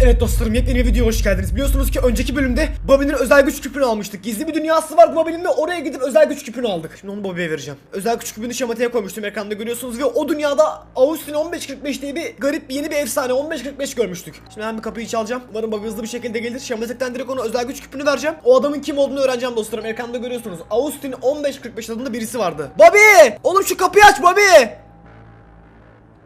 Evet dostlarım yepyeni bir videoya hoş geldiniz. Biliyorsunuz ki önceki bölümde Bobby'nin özel güç küpünü almıştık. Gizli bir dünyası vardı Bobby'nin ve oraya gidip özel güç küpünü aldık. Şimdi onu Bobby'ye vereceğim. Özel güç küpünü şemataya koymuştum ekranda görüyorsunuz ve o dünyada Austin 1545 diye bir garip yeni bir efsane 1545 görmüştük. Şimdi hemen bir kapıyı çalacağım. Umarım Bobby hızlı bir şekilde gelir. Şematikten direkt ona özel güç küpünü vereceğim. O adamın kim olduğunu öğreneceğim dostlarım. Ekranda görüyorsunuz. Austin 1545 adında birisi vardı. Bobby! Oğlum şu kapıyı aç Bobby!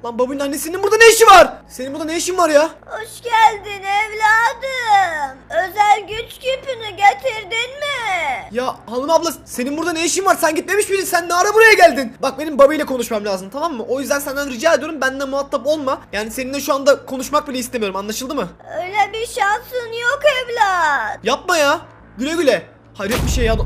Lan Bobby'nin annesinin burada ne işi var? Senin burada ne işin var ya? Hoş geldin evladım. Özel güç küpünü getirdin mi? Ya hanım abla senin burada ne işin var? Sen gitmemiş miydin? Sen ne ara buraya geldin? Bak benim Bobby ile konuşmam lazım tamam mı? O yüzden senden rica ediyorum benden muhatap olma. Yani seninle şu anda konuşmak bile istemiyorum anlaşıldı mı? Öyle bir şansın yok evlat. Yapma ya. Güle güle. Hayret bir şey ya.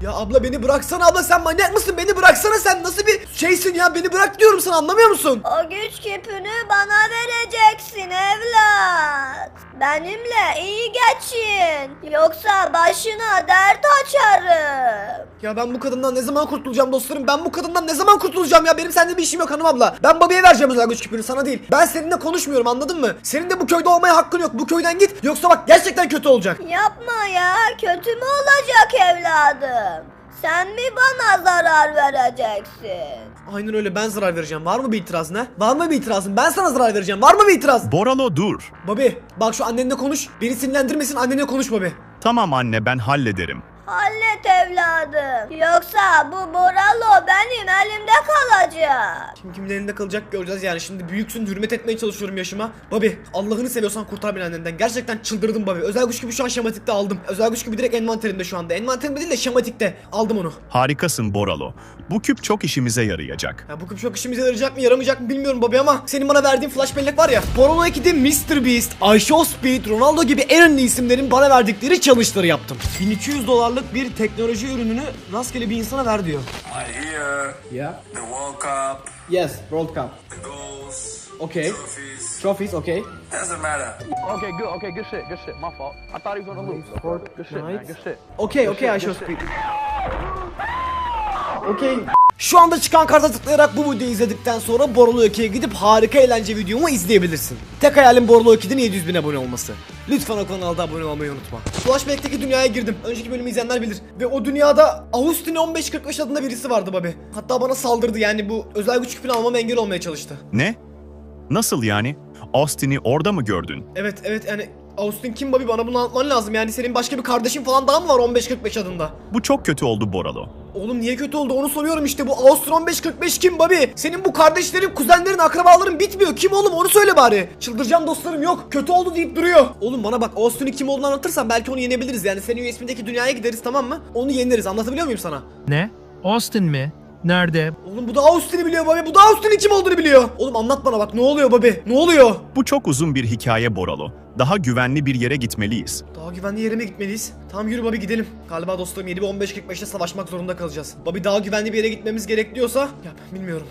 Ya abla beni bıraksana abla sen manyak mısın? Beni bıraksana sen nasıl bir şeysin ya? Beni bırak diyorum sana anlamıyor musun? O güç küpünü bana vereceksin evlat. Benimle iyi geçin. Yoksa başına dert açarım. Ya ben bu kadından ne zaman kurtulacağım dostlarım? Ben bu kadından ne zaman kurtulacağım ya? Benim seninle bir işim yok hanım abla. Ben babaya vereceğim özel güç küpünü sana değil. Ben seninle konuşmuyorum anladın mı? Senin de bu köyde olmaya hakkın yok. Bu köyden git. Yoksa bak gerçekten kötü olacak. Yapma ya kötü mü olacak evladım? Sen mi bana zarar vereceksin? Aynen öyle ben zarar vereceğim. Var mı bir itirazın ha? Var mı bir itirazın? Ben sana zarar vereceğim. Var mı bir itiraz? Boralo dur. Babi bak şu annenle konuş. Beni sinirlendirmesin annenle konuş Babi. Tamam anne ben hallederim. Hallet evladım. Yoksa bu Boralo benim elimde kalacak. Kim kimin elinde kalacak göreceğiz yani. Şimdi büyüksün hürmet etmeye çalışıyorum yaşıma. Babi Allah'ını seviyorsan kurtar beni annenden. Gerçekten çıldırdım Babi. Özel güç gibi şu an şematikte aldım. Özel güç gibi direkt envanterimde şu anda. Envanterimde değil de şematikte. Aldım onu. Harikasın Boralo. Bu küp çok işimize yarayacak. Ya bu küp çok işimize yarayacak mı yaramayacak mı bilmiyorum Babi ama senin bana verdiğin flash bellek var ya. Porno 2'de Mr. Beast, Aisho Speed, Ronaldo gibi en ünlü isimlerin bana verdikleri challenge'ları yaptım. 1200 dolarlık bir teknoloji ürününü rastgele bir insana ver diyor. Right here, Yeah. the World Cup, Yes, World Cup. the goals, Okay. trophies. Trophies, okay. Doesn't matter. Okay, good. Okay, good shit. Good shit. My fault. I thought he was gonna lose. Good shit, man. Good shit. Okay, okay, I shall speak. Okay. Şu anda çıkan karta tıklayarak bu videoyu izledikten sonra Borolo 2'ye gidip harika eğlence videomu izleyebilirsin. Tek hayalim Borolo 2'den 700 bin abone olması. Lütfen o kanalda abone olmayı unutma. Flashback'teki dünyaya girdim. Önceki bölümü izleyenler bilir. Ve o dünyada Austin 1545 adında birisi vardı babi. Hatta bana saldırdı yani bu özel güç küpünü almama engel olmaya çalıştı. Ne? Nasıl yani? Austin'i orada mı gördün? Evet evet yani Austin kim babi bana bunu anlatman lazım yani senin başka bir kardeşin falan daha mı var 1545 adında? Bu çok kötü oldu Boralo. Oğlum niye kötü oldu onu soruyorum işte bu Avusturya 1545 kim babi? Senin bu kardeşlerin, kuzenlerin, akrabaların bitmiyor. Kim oğlum onu söyle bari. Çıldıracağım dostlarım yok. Kötü oldu deyip duruyor. Oğlum bana bak Austin'in kim olduğunu anlatırsan belki onu yenebiliriz. Yani senin USB'deki dünyaya gideriz tamam mı? Onu yeneriz. Anlatabiliyor muyum sana? Ne? Austin mi? Nerede? Oğlum bu da Austin'i biliyor babi. Bu da Austin'in kim olduğunu biliyor. Oğlum anlat bana bak ne oluyor babi? Ne oluyor? Bu çok uzun bir hikaye Boralo. Daha güvenli bir yere gitmeliyiz. Daha güvenli yere mi gitmeliyiz? Tamam yürü Bobby gidelim. Galiba dostlarım 7 ve 15.45'te savaşmak zorunda kalacağız. Bobby daha güvenli bir yere gitmemiz gerek diyorsa ya ben bilmiyorum.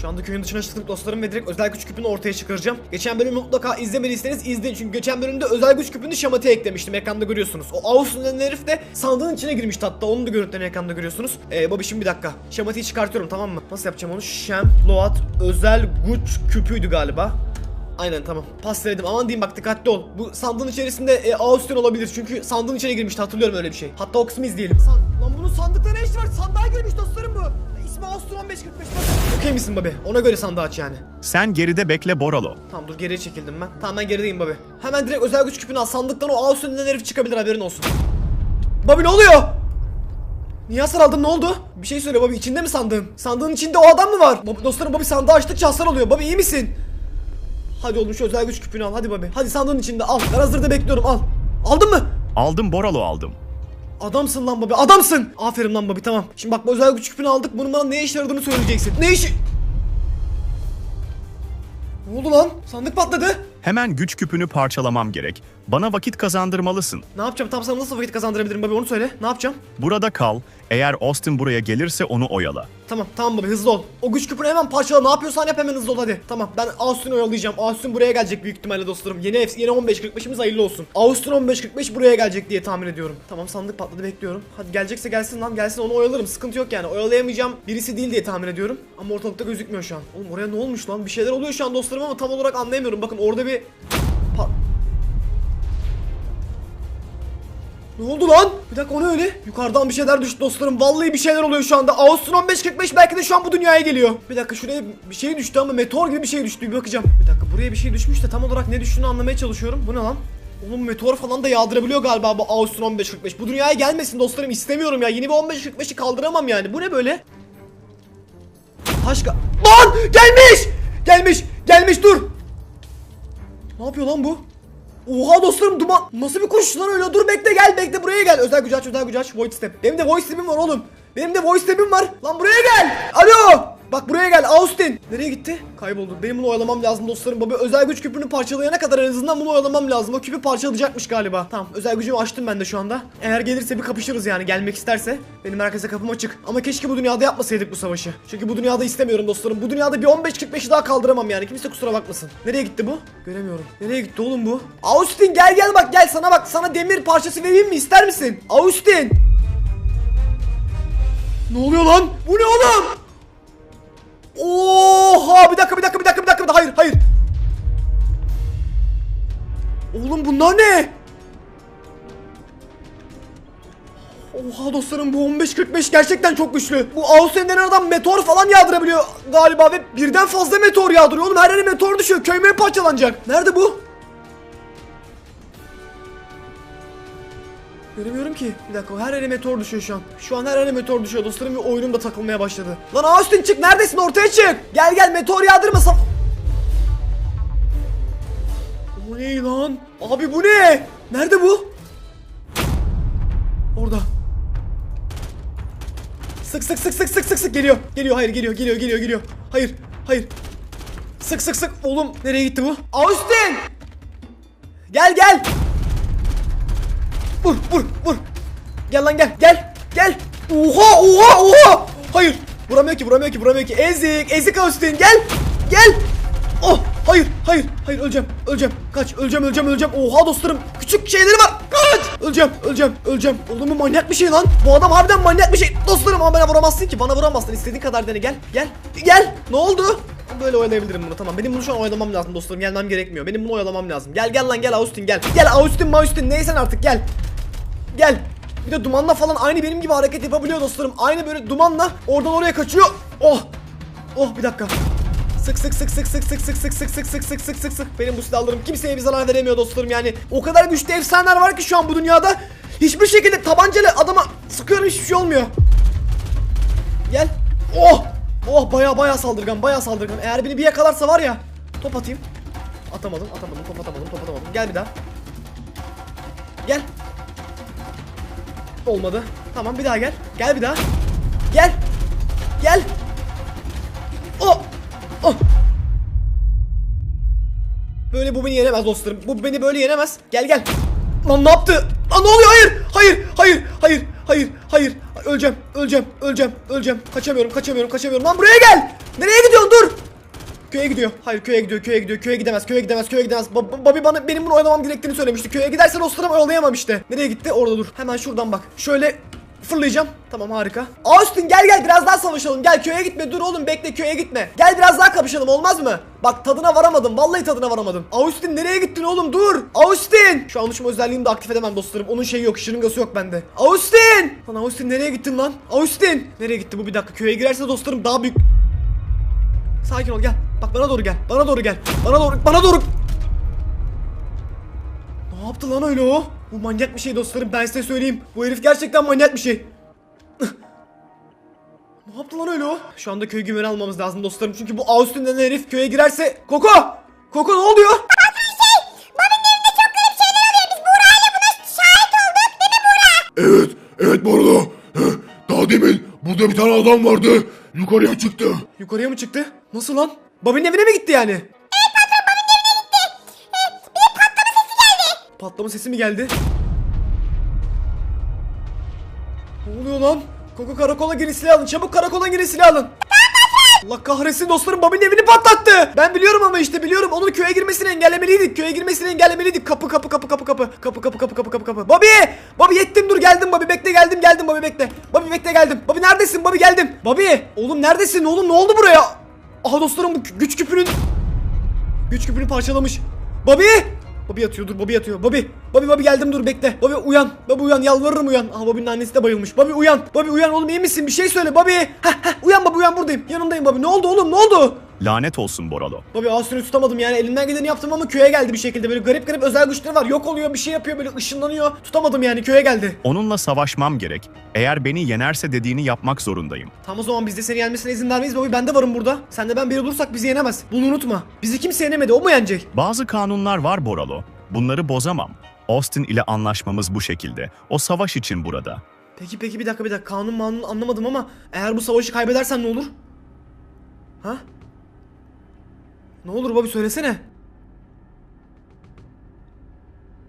Şu anda köyün dışına çıktık dostlarım ve direkt özel güç küpünü ortaya çıkaracağım. Geçen bölümü mutlaka izlemediyseniz izleyin çünkü geçen bölümde özel güç küpünü şamata eklemiştim ekranda görüyorsunuz. O Ağustos denen herif de sandığın içine girmişti hatta onun da görüntülerini ekranda görüyorsunuz. Ee Bobby şimdi bir dakika. Şamatayı çıkartıyorum tamam mı? Nasıl yapacağım onu? Şem, Loat, özel güç küpüydü galiba. Aynen tamam. Pasteledim. Aman diyeyim bak dikkatli ol. Bu sandığın içerisinde e, Austin olabilir. Çünkü sandığın içine girmişti. Hatırlıyorum öyle bir şey. Hatta o kısmı izleyelim. San Lan bunun sandıkta ne işi var? Sandığa girmiş dostlarım bu. İsmi Austin 1545. Bak. Okey misin babi? Ona göre sandığı aç yani. Sen geride bekle Boralo. Tamam dur geriye çekildim ben. Tamam ben gerideyim babi. Hemen direkt özel güç küpünü al. Sandıktan o Austin denen herif çıkabilir haberin olsun. Babi ne oluyor? Niye hasar aldın ne oldu? Bir şey söyle Bobby içinde mi sandığın? Sandığın içinde o adam mı var? Bobby, dostlarım Bobby sandığı açtıkça hasar alıyor. Bobby iyi misin? Hadi oğlum şu özel güç küpünü al hadi Bobby. Hadi sandığın içinde al. Ben hazırda bekliyorum al. Aldın mı? Aldım Boralo aldım. Adamsın lan Bobby adamsın. Aferin lan Bobby tamam. Şimdi bak bu özel güç küpünü aldık. Bunun bana ne işe yaradığını söyleyeceksin. Ne işi? Ne oldu lan? Sandık patladı. Hemen güç küpünü parçalamam gerek. Bana vakit kazandırmalısın. Ne yapacağım? Tam sana nasıl vakit kazandırabilirim Bobby onu söyle. Ne yapacağım? Burada kal. Eğer Austin buraya gelirse onu oyala. Tamam tamam Bobby hızlı ol. O güç küpünü hemen parçala. Ne yapıyorsan yap hemen hızlı ol hadi. Tamam ben Austin'i oyalayacağım. Austin buraya gelecek büyük ihtimalle dostlarım. Yeni F- yeni 15.45'imiz hayırlı olsun. Austin 15.45 buraya gelecek diye tahmin ediyorum. Tamam sandık patladı bekliyorum. Hadi gelecekse gelsin lan gelsin onu oyalarım. Sıkıntı yok yani. Oyalayamayacağım birisi değil diye tahmin ediyorum. Ama ortalıkta gözükmüyor şu an. Oğlum oraya ne olmuş lan? Bir şeyler oluyor şu an dostlarım ama tam olarak anlayamıyorum. Bakın orada bir... Ne oldu lan? Bir dakika o ne öyle? Yukarıdan bir şeyler düştü dostlarım. Vallahi bir şeyler oluyor şu anda. Austin 1545 belki de şu an bu dünyaya geliyor. Bir dakika şuraya bir şey düştü ama meteor gibi bir şey düştü. Bir bakacağım. Bir dakika buraya bir şey düşmüş de tam olarak ne düştüğünü anlamaya çalışıyorum. Bu ne lan? Oğlum meteor falan da yağdırabiliyor galiba bu Austin 1545. Bu dünyaya gelmesin dostlarım istemiyorum ya. Yeni bir 1545'i kaldıramam yani. Bu ne böyle? Taşka... Lan! Gelmiş! Gelmiş! Gelmiş dur! Ne yapıyor lan bu? Oha dostlarım duman nasıl bir koşuş lan öyle? Dur bekle gel bekle. Buraya gel. Özel güç aç özel güç aç. Voice step. Benim de voice step'im var oğlum. Benim de voice step'im var. Lan buraya gel. Alo bak buraya gel Austin. Nereye gitti? Kayboldu. Benim bunu oyalamam lazım dostlarım. Baba özel güç küpünü parçalayana kadar en azından bunu oyalamam lazım. O küpü parçalayacakmış galiba. Tamam özel gücümü açtım ben de şu anda. Eğer gelirse bir kapışırız yani gelmek isterse. Benim herkese kapım açık. Ama keşke bu dünyada yapmasaydık bu savaşı. Çünkü bu dünyada istemiyorum dostlarım. Bu dünyada bir 15-45'i daha kaldıramam yani. Kimse kusura bakmasın. Nereye gitti bu? Göremiyorum. Nereye gitti oğlum bu? Austin gel gel bak gel. Sana bak sana demir parçası vereyim mi? İster misin? Austin! Ne oluyor lan? Bu ne oğlum Oha bir dakika bir dakika bir dakika bir dakika hayır hayır Oğlum bunlar ne? Oha dostlarım bu 15-45 gerçekten çok güçlü. Bu Austin denen adam meteor falan yağdırabiliyor galiba ve birden fazla meteor yağdırıyor. Oğlum her yere meteor düşüyor. Köy parçalanacak. Nerede bu? Göremiyorum ki. Bir dakika her yere meteor düşüyor şu an. Şu an her yere meteor düşüyor dostlarım ve oyunum da takılmaya başladı. Lan Austin çık neredesin ortaya çık. Gel gel meteor yağdırma. sa- Bu ne lan? Abi bu ne? Nerede bu? Orada. Sık sık sık sık sık sık sık geliyor. Geliyor hayır geliyor geliyor geliyor geliyor. Hayır hayır. Sık sık sık. Oğlum nereye gitti bu? Austin! Gel gel. Vur vur vur. Gel lan gel gel gel. Oha oha oha. Hayır. Vuramıyor ki vuramıyor ki vuramıyor ki. Ezik ezik Austin gel. Gel. Oh hayır hayır hayır öleceğim öleceğim kaç öleceğim öleceğim öleceğim oha dostlarım küçük şeyleri var kaç öleceğim öleceğim öleceğim oğlum bu manyak bir şey lan bu adam harbiden manyak bir şey dostlarım ama bana vuramazsın ki bana vuramazsın istediğin kadar dene gel gel gel ne oldu Böyle oynayabilirim bunu tamam. Benim bunu şu an oyalamam lazım dostlarım. Gelmem gerekmiyor. Benim bunu oyalamam lazım. Gel gel lan gel Austin gel. Gel Austin Maustin neysen artık gel. Gel. Bir de dumanla falan aynı benim gibi hareket yapabiliyor dostlarım. Aynı böyle dumanla oradan oraya kaçıyor. Oh. Oh bir dakika. Sık sık sık sık sık sık sık sık sık sık sık sık sık sık sık benim bu silahlarım kimseye bir zarar veremiyor dostlarım yani o kadar güçlü efsaneler var ki şu an bu dünyada hiçbir şekilde tabancalı adama sıkıyorum hiçbir şey olmuyor gel oh oh baya baya saldırgan baya saldırgan eğer beni bir yakalarsa var ya top atayım atamadım atamadım top atamadım top atamadım gel bir daha gel olmadı tamam bir daha gel gel bir daha gel gel oh Oh! Böyle bu beni yenemez dostlarım. Bu beni böyle yenemez. Gel gel. Lan ne yaptı? Lan ne oluyor? Hayır. Hayır. Hayır. Hayır. Hayır. Hayır. Öleceğim. Öleceğim. Öleceğim. Öleceğim. Kaçamıyorum. Kaçamıyorum. Kaçamıyorum. Lan buraya gel. Nereye gidiyorsun? Dur. Köye gidiyor. Hayır köye gidiyor. Köye gidiyor. Köye gidemez. Köye gidemez. Köye gidemez. Ba- Bobby bana benim bunu oyalamam gerektiğini söylemişti. Köye giderse dostlarım oyalayamam işte. Nereye gitti? Orada dur. Hemen şuradan bak. Şöyle Fırlayacağım. Tamam harika. Austin gel gel biraz daha savaşalım. Gel köye gitme. Dur oğlum bekle köye gitme. Gel biraz daha kapışalım olmaz mı? Bak tadına varamadım. Vallahi tadına varamadım. Austin nereye gittin oğlum? Dur. Austin. Şu an uçma özelliğimi de aktif edemem dostlarım. Onun şeyi yok. Şırıngası yok bende. Austin. Lan Austin nereye gittin lan? Austin. Nereye gitti bu bir dakika. Köye girerse dostlarım daha büyük. Sakin ol gel. Bak bana doğru gel. Bana doğru gel. Bana doğru. Bana doğru. Ne yaptı lan öyle o? Bu manyak bir şey dostlarım ben size söyleyeyim. Bu herif gerçekten manyak bir şey. ne yaptı lan öyle o? Şu anda köy güveni almamız lazım dostlarım. Çünkü bu Austin denen herif köye girerse... Koko! Koko ne oluyor? Evet, evet bu arada. Heh, Daha demin burada bir tane adam vardı. Yukarıya çıktı. Yukarıya mı çıktı? Nasıl lan? Bobby'nin evine mi gitti yani? Patlama sesi mi geldi? Ne oluyor lan? Koko karakola girin silah alın. Çabuk karakola girin silah alın. Allah kahretsin dostlarım Bobby'nin evini patlattı. Ben biliyorum ama işte biliyorum onun köye girmesini engellemeliydik. Köye girmesini engellemeliydik. Kapı kapı kapı kapı kapı. Kapı kapı kapı kapı kapı kapı. Bobby! Bobby yettim dur geldim Bobby bekle geldim geldim Bobby bekle. Bobby bekle geldim. Bobby neredesin Bobby geldim. Bobby! Oğlum neredesin oğlum ne oldu buraya? Aha dostlarım bu güç küpünün güç küpünü parçalamış. Bobby! Bobby yatıyor dur Bobby yatıyor. Bobby! Bobby Bobby geldim dur bekle. Bobby uyan. Bobby uyan yalvarırım uyan. Aha Bobby'nin annesi de bayılmış. Bobby uyan. Bobby uyan oğlum iyi misin? Bir şey söyle Bobby. Heh heh uyan Bobby uyan buradayım. Yanındayım Bobby. Ne oldu oğlum ne oldu? Lanet olsun Boralo. Bobby Austin'i tutamadım yani elimden geleni yaptım ama köye geldi bir şekilde. Böyle garip garip özel güçleri var. Yok oluyor bir şey yapıyor böyle ışınlanıyor. Tutamadım yani köye geldi. Onunla savaşmam gerek. Eğer beni yenerse dediğini yapmak zorundayım. Tamam o zaman biz de seni yenmesine izin vermeyiz Bobby. Ben de varım burada. Sen de ben biri olursak bizi yenemez. Bunu unutma. Bizi kimse yenemedi. O mu yenecek? Bazı kanunlar var Boralo. Bunları bozamam. Austin ile anlaşmamız bu şekilde. O savaş için burada. Peki peki bir dakika bir dakika kanun manun anlamadım ama eğer bu savaşı kaybedersen ne olur? Ha? Ne olur Bobby söylesene.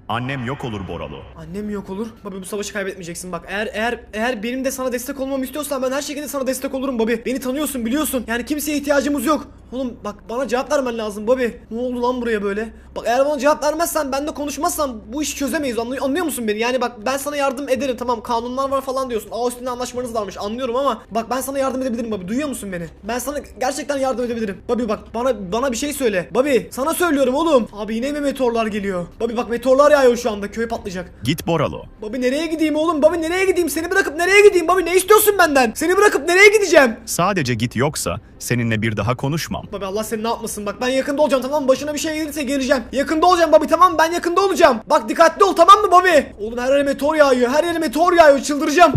Annem yok olur Boralo. Annem yok olur? Bobby bu savaşı kaybetmeyeceksin bak. Eğer eğer eğer benim de sana destek olmamı istiyorsan ben her şekilde sana destek olurum Bobby. Beni tanıyorsun biliyorsun. Yani kimseye ihtiyacımız yok. Oğlum bak bana cevap vermen lazım Bobby. Ne oldu lan buraya böyle? Bak eğer bana cevap vermezsen ben de konuşmazsam bu işi çözemeyiz. Anlıyor, anlıyor musun beni? Yani bak ben sana yardım ederim tamam kanunlar var falan diyorsun. Austin'le anlaşmanız varmış anlıyorum ama bak ben sana yardım edebilirim Bobby. Duyuyor musun beni? Ben sana gerçekten yardım edebilirim. Bobby bak bana bana bir şey söyle. Bobby sana söylüyorum oğlum. Abi yine mi meteorlar geliyor? Bobby bak meteorlar yağıyor şu anda. Köy patlayacak. Git Boralo. Bobby nereye gideyim oğlum? Bobby nereye gideyim? Seni bırakıp nereye gideyim? Bobby ne istiyorsun benden? Seni bırakıp nereye gideceğim? Sadece git yoksa seninle bir daha konuşmam. Bobby Allah seni ne yapmasın bak ben yakında olacağım tamam mı? Başına bir şey gelirse geleceğim. Yakında olacağım Bobby tamam mı? Ben yakında olacağım. Bak dikkatli ol tamam mı Bobby? Oğlum her yere meteor yağıyor. Her yere meteor yağıyor. Çıldıracağım.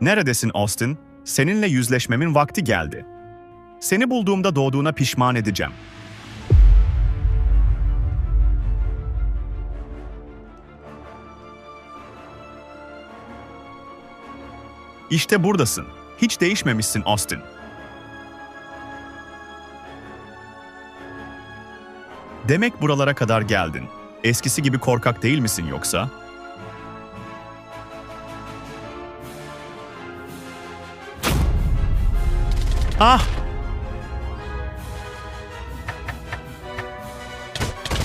Neredesin Austin? Seninle yüzleşmemin vakti geldi. Seni bulduğumda doğduğuna pişman edeceğim. İşte buradasın. Hiç değişmemişsin Austin. Demek buralara kadar geldin. Eskisi gibi korkak değil misin yoksa? Ah!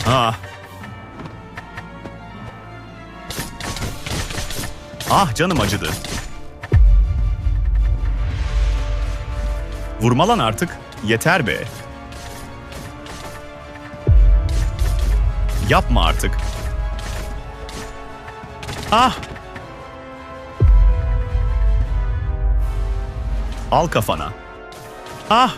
Ah! Ah canım acıdı. Vurma lan artık. Yeter be. Yapma artık. Ah! Al kafana. Ah!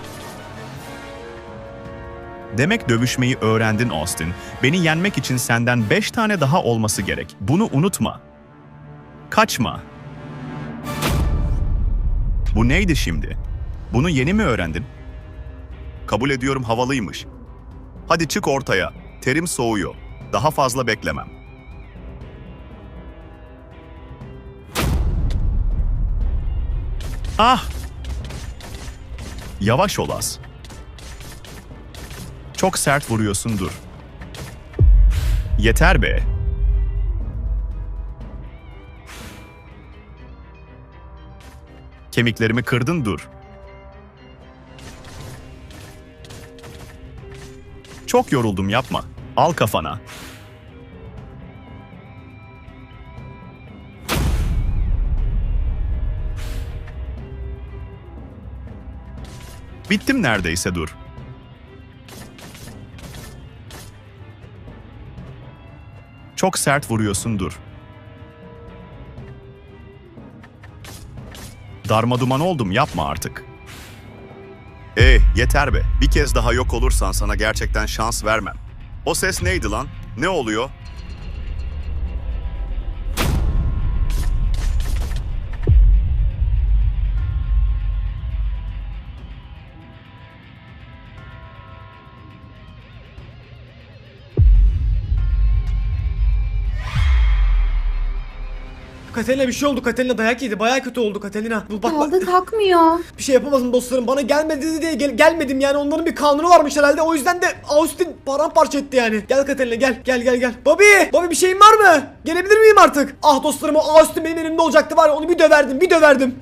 Demek dövüşmeyi öğrendin Austin. Beni yenmek için senden beş tane daha olması gerek. Bunu unutma. Kaçma. Bu neydi şimdi? Bunu yeni mi öğrendin? Kabul ediyorum havalıymış. Hadi çık ortaya. Terim soğuyor. Daha fazla beklemem. Ah! Yavaş ol az. Çok sert vuruyorsun dur. Yeter be. Kemiklerimi kırdın dur. Çok yoruldum yapma. Al kafana. Bittim neredeyse dur. Çok sert vuruyorsun dur. Darma duman oldum yapma artık. Eh yeter be. Bir kez daha yok olursan sana gerçekten şans vermem. O ses neydi lan? Ne oluyor? Dikkat Katerina bir şey oldu. Katerina dayak yedi. Baya kötü oldu Katerina. Bu bak, bak kalkmıyor. bir şey yapamazım dostlarım. Bana gelmedi diye gel- gelmedim yani. Onların bir kanunu varmış herhalde. O yüzden de Austin paramparça etti yani. Gel Katerina gel. Gel gel gel. Bobby! Bobby bir şeyin var mı? Gelebilir miyim artık? Ah dostlarım o Austin benim elimde olacaktı var ya onu bir döverdim. Bir döverdim.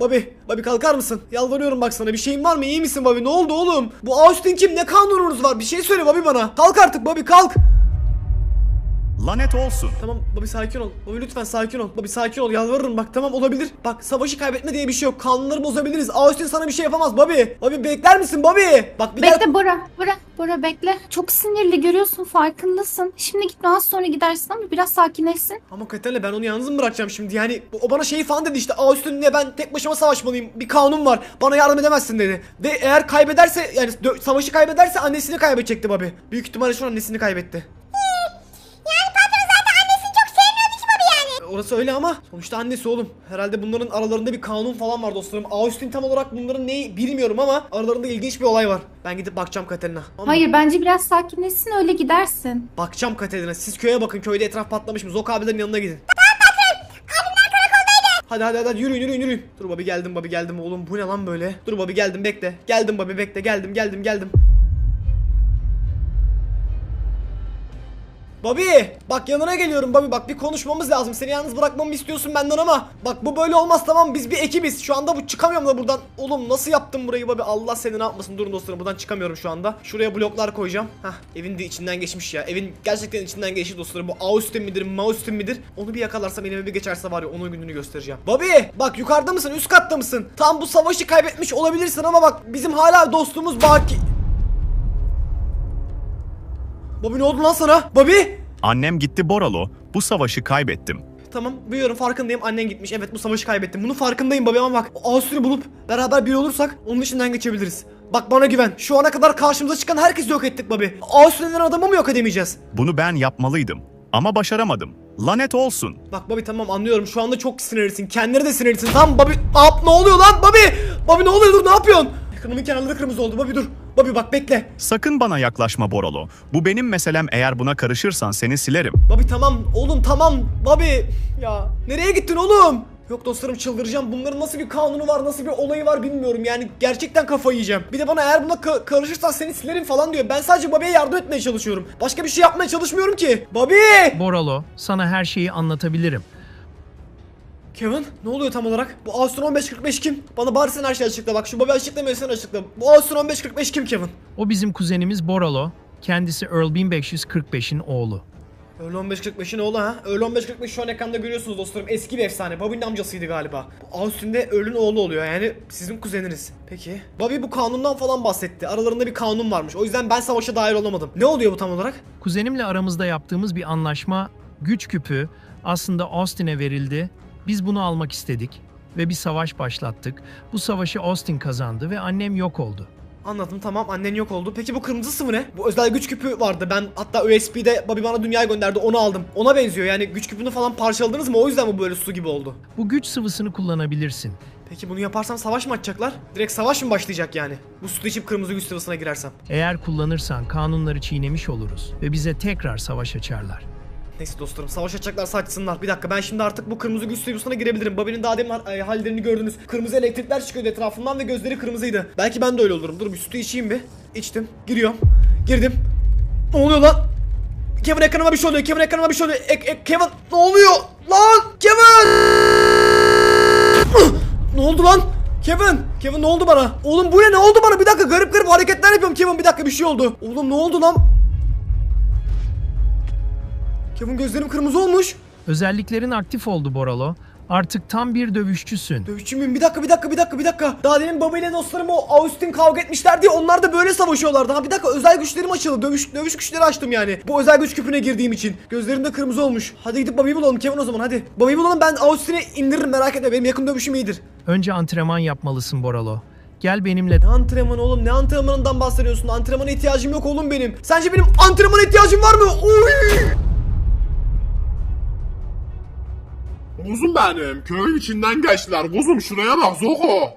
Bobby, Bobby kalkar mısın? Yalvarıyorum bak sana bir şeyin var mı? İyi misin Bobby? Ne oldu oğlum? Bu Austin kim? Ne kanununuz var? Bir şey söyle Bobby bana. Kalk artık Bobby kalk. Lanet olsun. Tamam Bobby sakin ol. Bobby lütfen sakin ol. Bobby sakin ol. Yalvarırım bak tamam olabilir. Bak savaşı kaybetme diye bir şey yok. Kanunları bozabiliriz. Austin sana bir şey yapamaz Bobby. Bobby bekler misin Bobby? Bak bir daha... Bekle Bora. Bora. Bora bekle. Çok sinirli görüyorsun farkındasın. Şimdi gitme az sonra gidersin ama biraz sakinleşsin. Ama Katerina ben onu yalnız mı bırakacağım şimdi? Yani o bana şey falan dedi işte Austin'le ben tek başıma savaşmalıyım. Bir kanun var. Bana yardım edemezsin dedi. Ve eğer kaybederse yani savaşı kaybederse annesini kaybedecekti Bobby. Büyük ihtimalle şu an annesini kaybetti. Orası öyle ama sonuçta annesi oğlum. Herhalde bunların aralarında bir kanun falan var dostlarım. Austin tam olarak bunların neyi bilmiyorum ama aralarında ilginç bir olay var. Ben gidip bakacağım Katerina. Mı? Hayır bence biraz sakinleşsin öyle gidersin. Bakacağım Katerina. Siz köye bakın. Köyde etraf patlamış mı? Zok abilerin yanına gidin. Hadi hadi hadi yürüyün yürüyün yürüyün. Dur babi geldim babi geldim oğlum bu ne lan böyle? Dur babi geldim bekle. Geldim babi bekle geldim geldim geldim. Babi bak yanına geliyorum Babi bak bir konuşmamız lazım. Seni yalnız bırakmamı istiyorsun benden ama bak bu böyle olmaz tamam biz bir ekibiz. Şu anda bu çıkamıyorum da buradan. Oğlum nasıl yaptın burayı Babi? Allah seni ne yapmasın. Durun dostlarım buradan çıkamıyorum şu anda. Şuraya bloklar koyacağım. Hah evin de içinden geçmiş ya. Evin gerçekten içinden geçti dostlarım. Bu Austin midir, Maustin midir? Onu bir yakalarsam elime bir geçerse var ya onun gününü göstereceğim. Babi bak yukarıda mısın? Üst katta mısın? Tam bu savaşı kaybetmiş olabilirsin ama bak bizim hala dostluğumuz baki. Babi ne oldu lan sana? Babi! Annem gitti Boralo. Bu savaşı kaybettim. Tamam biliyorum farkındayım annen gitmiş evet bu savaşı kaybettim bunun farkındayım babi ama bak Austin'i bulup beraber bir olursak onun içinden geçebiliriz. Bak bana güven şu ana kadar karşımıza çıkan herkesi yok ettik babi. Austin'den adamı mı yok edemeyeceğiz? Bunu ben yapmalıydım. Ama başaramadım. Lanet olsun. Bak babi tamam anlıyorum şu anda çok sinirlisin kendileri de sinirlisin tamam babi ne yap ne oluyor lan babi? Babi ne oluyor dur ne yapıyorsun? Ekranımın kenarları kırmızı oldu babi dur. Babi bak bekle. Sakın bana yaklaşma Boralo. Bu benim meselem eğer buna karışırsan seni silerim. Babi tamam oğlum tamam babi. Ya nereye gittin oğlum? Yok dostlarım çıldıracağım. Bunların nasıl bir kanunu var, nasıl bir olayı var bilmiyorum. Yani gerçekten kafayı yiyeceğim. Bir de bana eğer buna ka- karışırsan seni silerim falan diyor. Ben sadece Bobby'ye yardım etmeye çalışıyorum. Başka bir şey yapmaya çalışmıyorum ki. Bobby! Boralo, sana her şeyi anlatabilirim. Kevin ne oluyor tam olarak? Bu Austin 1545 kim? Bana bari sen her şeyi açıkla bak. Şu Bobby açıklamıyor sen açıkla. Bu Austin 1545 kim Kevin? O bizim kuzenimiz Boralo. Kendisi Earl 1545'in oğlu. Öyle 1545'in oğlu ha. Öyle 1545 şu an ekranda görüyorsunuz dostlarım. Eski bir efsane. Bobby'nin amcasıydı galiba. Austin'de Earl'ün oğlu oluyor yani sizin kuzeniniz. Peki. Bobby bu kanundan falan bahsetti. Aralarında bir kanun varmış. O yüzden ben savaşa dahil olamadım. Ne oluyor bu tam olarak? Kuzenimle aramızda yaptığımız bir anlaşma, güç küpü aslında Austin'e verildi. Biz bunu almak istedik ve bir savaş başlattık. Bu savaşı Austin kazandı ve annem yok oldu. Anladım tamam annen yok oldu. Peki bu kırmızı sıvı ne? Bu özel güç küpü vardı. Ben hatta USB'de Bobby bana dünyaya gönderdi onu aldım. Ona benziyor yani güç küpünü falan parçaladınız mı? O yüzden bu böyle su gibi oldu. Bu güç sıvısını kullanabilirsin. Peki bunu yaparsam savaş mı açacaklar? Direkt savaş mı başlayacak yani? Bu sütü içip kırmızı güç sıvısına girersem. Eğer kullanırsan kanunları çiğnemiş oluruz ve bize tekrar savaş açarlar. Neyse dostlarım savaş açacaklarsa açsınlar. Bir dakika ben şimdi artık bu kırmızı güç sıvısına girebilirim. Bobby'nin daha demin e, hallerini gördünüz. Kırmızı elektrikler çıkıyordu etrafından ve gözleri kırmızıydı. Belki ben de öyle olurum. Dur bir sütü içeyim bir. İçtim. Giriyorum. Girdim. Ne oluyor lan? Kevin ekranıma bir şey oluyor. Kevin ekranıma bir şey oluyor. Ek, ek, Kevin ne oluyor? Lan Kevin! ne oldu lan? Kevin! Kevin ne oldu bana? Oğlum bu ne? Ne oldu bana? Bir dakika garip garip hareketler yapıyorum Kevin. Bir dakika bir şey oldu. Oğlum ne oldu lan? Kevin gözlerim kırmızı olmuş. Özelliklerin aktif oldu Boralo. Artık tam bir dövüşçüsün. Dövüşçü müyüm? Bir dakika bir dakika bir dakika bir dakika. Daha demin baba ile dostlarım o Austin kavga etmişler diye onlar da böyle savaşıyorlardı. Ha bir dakika özel güçlerim açıldı. Dövüş dövüş güçleri açtım yani. Bu özel güç küpüne girdiğim için. Gözlerim de kırmızı olmuş. Hadi gidip babayı bulalım Kevin o zaman hadi. Babayı bulalım ben Austin'i indiririm merak etme. Benim yakın dövüşüm iyidir. Önce antrenman yapmalısın Boralo. Gel benimle. Ne antrenmanı oğlum? Ne antrenmanından bahsediyorsun? Antrenmana ihtiyacım yok oğlum benim. Sence benim antrenmana ihtiyacım var mı? Oy! Kuzum benim. Köyün içinden geçtiler. Kuzum şuraya bak Zoko.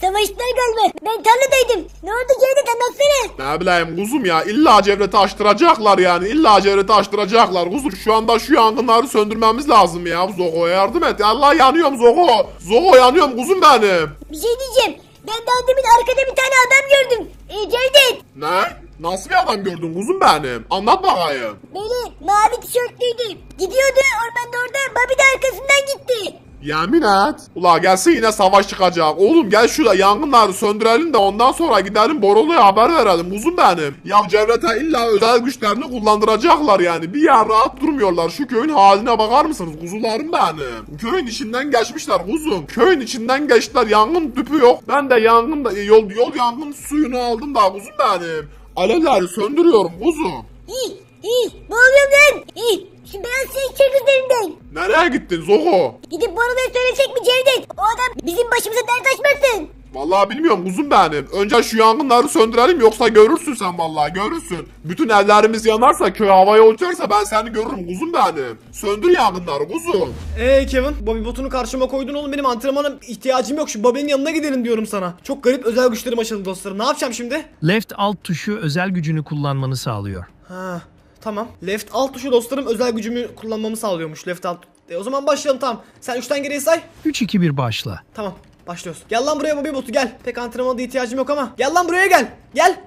Savaştılar galiba. Ben tarladaydım. Ne oldu Cevdet anlatsana. Ne bileyim kuzum ya illa Cevret'i açtıracaklar yani illa Cevret'i açtıracaklar kuzum şu anda şu yangınları söndürmemiz lazım ya Zogo yardım et Allah yanıyorum Zogo Zogo yanıyorum kuzum benim Bir şey diyeceğim. Ben daha demin arkada bir tane adam gördüm. E, Cevdet. Ne? Nasıl bir adam gördün kuzum benim anlat bakayım Böyle mavi tişörtlüydü. Gidiyordu ormanda orada. Babi de arkasından gitti. Yemin et. Ula gelse yine savaş çıkacak. Oğlum gel şurada yangınları söndürelim de ondan sonra gidelim Borolu'ya haber verelim kuzum benim. Ya Cevret'e illa özel güçlerini kullandıracaklar yani. Bir yer rahat durmuyorlar. Şu köyün haline bakar mısınız kuzularım benim? Köyün içinden geçmişler kuzum. Köyün içinden geçtiler. Yangın tüpü yok. Ben de yangın da yol, yol yangın suyunu aldım da kuzum benim. Alevleri söndürüyorum kuzum. İyi, iyi. Boğuluyorum lan. İyi. Şu beyaz şey çek üzerinden. Nereye gittin Zogo? Gidip Borulu'ya söylesek mi Cevdet? O adam bizim başımıza dert açmasın. Vallahi bilmiyorum kuzum benim. Önce şu yangınları söndürelim yoksa görürsün sen vallahi görürsün. Bütün evlerimiz yanarsa köy havaya uçarsa ben seni görürüm kuzum benim. Söndür yangınları kuzum. Eee Kevin, Bobby botunu karşıma koydun oğlum benim antrenmana ihtiyacım yok. Şu Bobby'nin yanına gidelim diyorum sana. Çok garip özel güçlerim açıldı dostlarım. Ne yapacağım şimdi? Left alt tuşu özel gücünü kullanmanı sağlıyor. Ha, tamam. Left alt tuşu dostlarım özel gücümü kullanmamı sağlıyormuş. Left alt. E, o zaman başlayalım tamam. Sen 3'ten geriye say. 3-2-1 başla. Tamam. Başlıyoruz. Gel lan buraya Bobby botu gel. Pek antrenmana ihtiyacım yok ama. Gel lan buraya gel. Gel.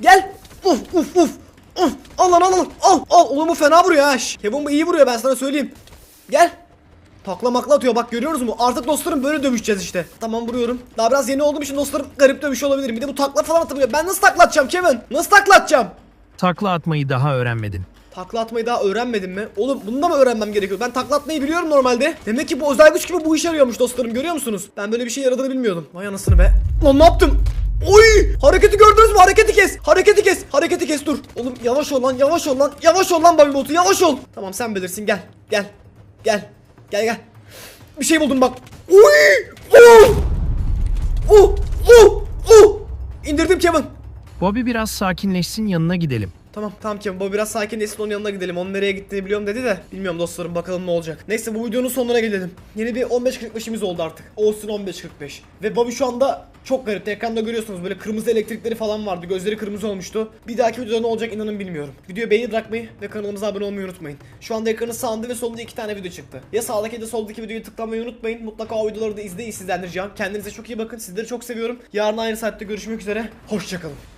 Gel. Uf uf uf. Uf. Al lan al al. Al al. Oğlum bu fena vuruyor ha. Kevin bu iyi vuruyor ben sana söyleyeyim. Gel. Takla makla atıyor bak görüyoruz mu? Artık dostlarım böyle dövüşeceğiz işte. Tamam vuruyorum. Daha biraz yeni olduğum için dostlarım garip dövüş olabilirim. Bir de bu takla falan atabiliyor. Ben nasıl takla atacağım Kevin? Nasıl takla atacağım? Takla atmayı daha öğrenmedin. Takla atmayı daha öğrenmedim mi? Oğlum bunu da mı öğrenmem gerekiyor? Ben takla atmayı biliyorum normalde. Demek ki bu özel güç gibi bu işe yarıyormuş dostlarım görüyor musunuz? Ben böyle bir şey yaradığını bilmiyordum. Vay anasını be. Lan ne yaptım? Oy! Hareketi gördünüz mü? Hareketi kes. Hareketi kes. Hareketi kes dur. Oğlum yavaş ol lan. Yavaş ol lan. Yavaş ol lan Bobby Botu. Yavaş ol. Tamam sen bilirsin. Gel. Gel. Gel. Gel gel. Bir şey buldum bak. Oy! Oh! Oh! Oh! Oh! İndirdim Kevin. Bobby biraz sakinleşsin yanına gidelim. Tamam tamam Kevin bu biraz sakinleşsin onun yanına gidelim. Onun nereye gittiğini biliyorum dedi de. Bilmiyorum dostlarım bakalım ne olacak. Neyse bu videonun sonuna gelelim. Yeni bir 15.45'imiz oldu artık. Austin 15.45. Ve Bobby şu anda çok garip. Ekranda görüyorsunuz böyle kırmızı elektrikleri falan vardı. Gözleri kırmızı olmuştu. Bir dahaki videoda ne olacak inanın bilmiyorum. Videoya beğeni bırakmayı ve kanalımıza abone olmayı unutmayın. Şu anda ekranın sağında ve solunda iki tane video çıktı. Ya sağdaki ya da soldaki videoyu tıklamayı unutmayın. Mutlaka o videoları da izleyin sizlendireceğim. Kendinize çok iyi bakın. Sizleri çok seviyorum. Yarın aynı saatte görüşmek üzere. Hoşçakalın.